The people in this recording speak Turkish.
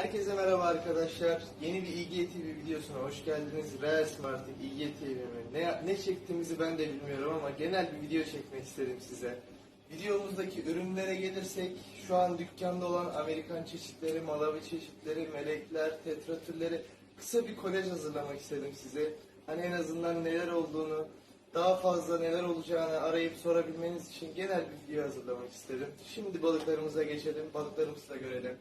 Herkese merhaba arkadaşlar. Yeni bir İGTV videosuna hoş geldiniz. Reels mi artık İGTV mi? Ne, ne çektiğimizi ben de bilmiyorum ama genel bir video çekmek istedim size. Videomuzdaki ürünlere gelirsek şu an dükkanda olan Amerikan çeşitleri, Malawi çeşitleri, melekler, tetratürleri kısa bir kolaj hazırlamak istedim size. Hani en azından neler olduğunu, daha fazla neler olacağını arayıp sorabilmeniz için genel bir video hazırlamak istedim. Şimdi balıklarımıza geçelim, balıklarımızı da görelim.